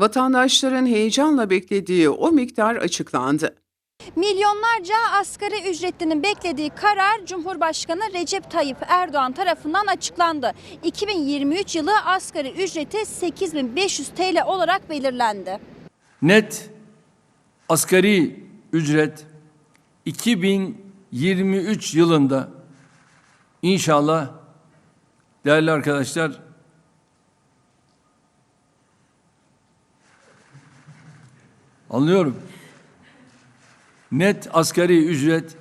Vatandaşların heyecanla beklediği o miktar açıklandı. Milyonlarca asgari ücretlinin beklediği karar Cumhurbaşkanı Recep Tayyip Erdoğan tarafından açıklandı. 2023 yılı asgari ücreti 8500 TL olarak belirlendi. Net asgari ücret 2023 yılında inşallah değerli arkadaşlar anlıyorum. Net asgari ücret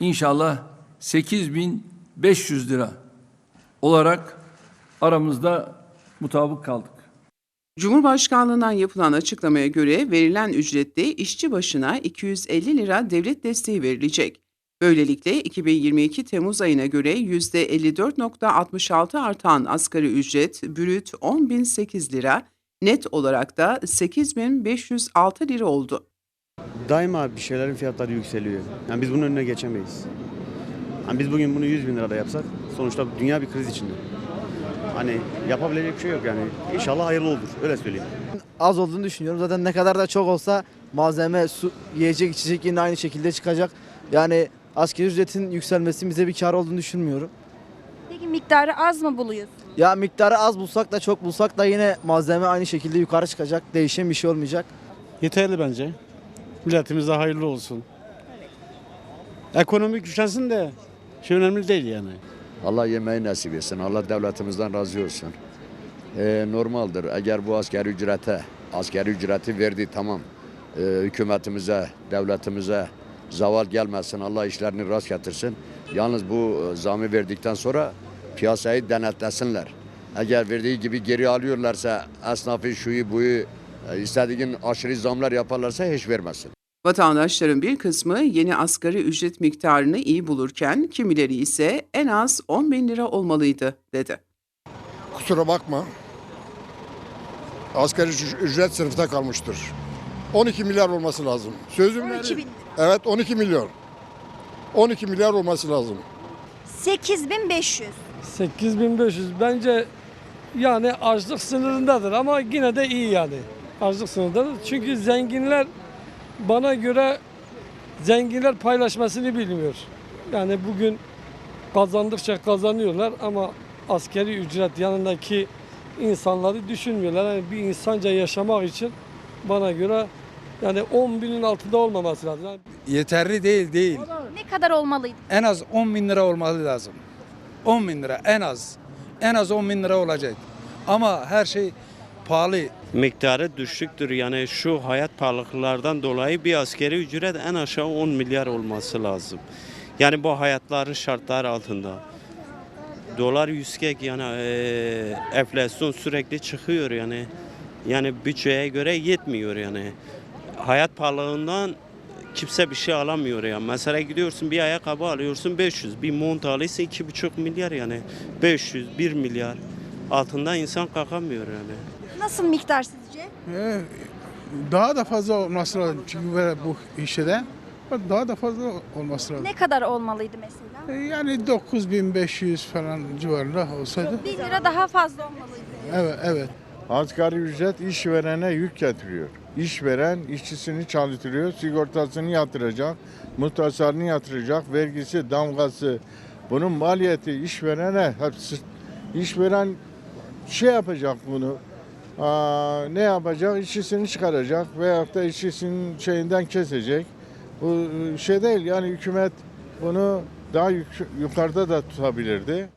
inşallah 8500 lira olarak aramızda mutabık kaldık. Cumhurbaşkanlığından yapılan açıklamaya göre verilen ücrette işçi başına 250 lira devlet desteği verilecek. Böylelikle 2022 Temmuz ayına göre %54.66 artan asgari ücret brüt 10.008 lira, net olarak da 8.506 lira oldu. Daima bir şeylerin fiyatları yükseliyor. Yani biz bunun önüne geçemeyiz. Yani biz bugün bunu 100 bin lirada yapsak sonuçta dünya bir kriz içinde. Hani yapabilecek bir şey yok yani. İnşallah hayırlı olur. Öyle söyleyeyim. az olduğunu düşünüyorum. Zaten ne kadar da çok olsa malzeme, su, yiyecek, içecek yine aynı şekilde çıkacak. Yani asgari ücretin yükselmesi bize bir kar olduğunu düşünmüyorum. Peki miktarı az mı buluyorsunuz? Ya miktarı az bulsak da çok bulsak da yine malzeme aynı şekilde yukarı çıkacak. Değişen bir şey olmayacak. Yeterli bence. Milletimize hayırlı olsun. Ekonomik güçlensin de şey önemli değil yani. Allah yemeği nasip etsin. Allah devletimizden razı olsun. Ee, normaldir. Eğer bu asgari ücrete, asgari ücreti verdi tamam. Ee, hükümetimize, devletimize zaval gelmesin. Allah işlerini rast getirsin. Yalnız bu e, zamı verdikten sonra piyasayı denetlesinler. Eğer verdiği gibi geri alıyorlarsa esnafı şuyu buyu e, istediğin aşırı zamlar yaparlarsa hiç vermesin. Vatandaşların bir kısmı yeni asgari ücret miktarını iyi bulurken kimileri ise en az 10 bin lira olmalıydı dedi. Kusura bakma. Asgari üc- ücret sınıfta kalmıştır. 12 milyar olması lazım. Sözüm 12 veri- bin. Evet 12 milyon. 12 milyar olması lazım. 8500. 8500 bence yani açlık sınırındadır ama yine de iyi yani. Açlık sınırındadır. Çünkü zenginler bana göre zenginler paylaşmasını bilmiyor. Yani bugün kazandıkça kazanıyorlar ama askeri ücret yanındaki insanları düşünmüyorlar. Yani bir insanca yaşamak için bana göre yani 10 binin altında olmaması lazım. Yani Yeterli değil değil. Ne kadar olmalıydı? En az 10 bin lira olmalı lazım. 10 bin lira en az. En az 10 bin lira olacak. Ama her şey pahalı. miktarı düşüktür. Yani şu hayat pahalılıklardan dolayı bir askeri ücret en aşağı 10 milyar olması lazım. Yani bu hayatların şartlar altında. Dolar yüksek yani eee, enflasyon sürekli çıkıyor yani. Yani bütçeye göre yetmiyor yani. Hayat pahalılığından kimse bir şey alamıyor ya. Mesela gidiyorsun bir ayakkabı alıyorsun 500, bir mont alıyorsun 2,5 milyar yani. 500, 1 milyar. Altında insan kalkamıyor yani. Nasıl miktar sizce? Daha da fazla olması lazım. Çünkü böyle bu işe daha da fazla olması lazım. Ne kadar olmalıydı mesela? Yani 9500 falan civarında olsaydı. 1000 lira daha fazla olmalıydı. Evet, evet. Asgari ücret işverene yük getiriyor. İşveren işçisini çalıştırıyor, sigortasını yatıracak, muhtasarını yatıracak, vergisi, damgası. Bunun maliyeti işverene hepsi. İşveren şey yapacak bunu. Aa, ne yapacak? İşçisini çıkaracak veyahut da işçisinin şeyinden kesecek. Bu şey değil yani hükümet bunu daha yuk- yukarıda da tutabilirdi.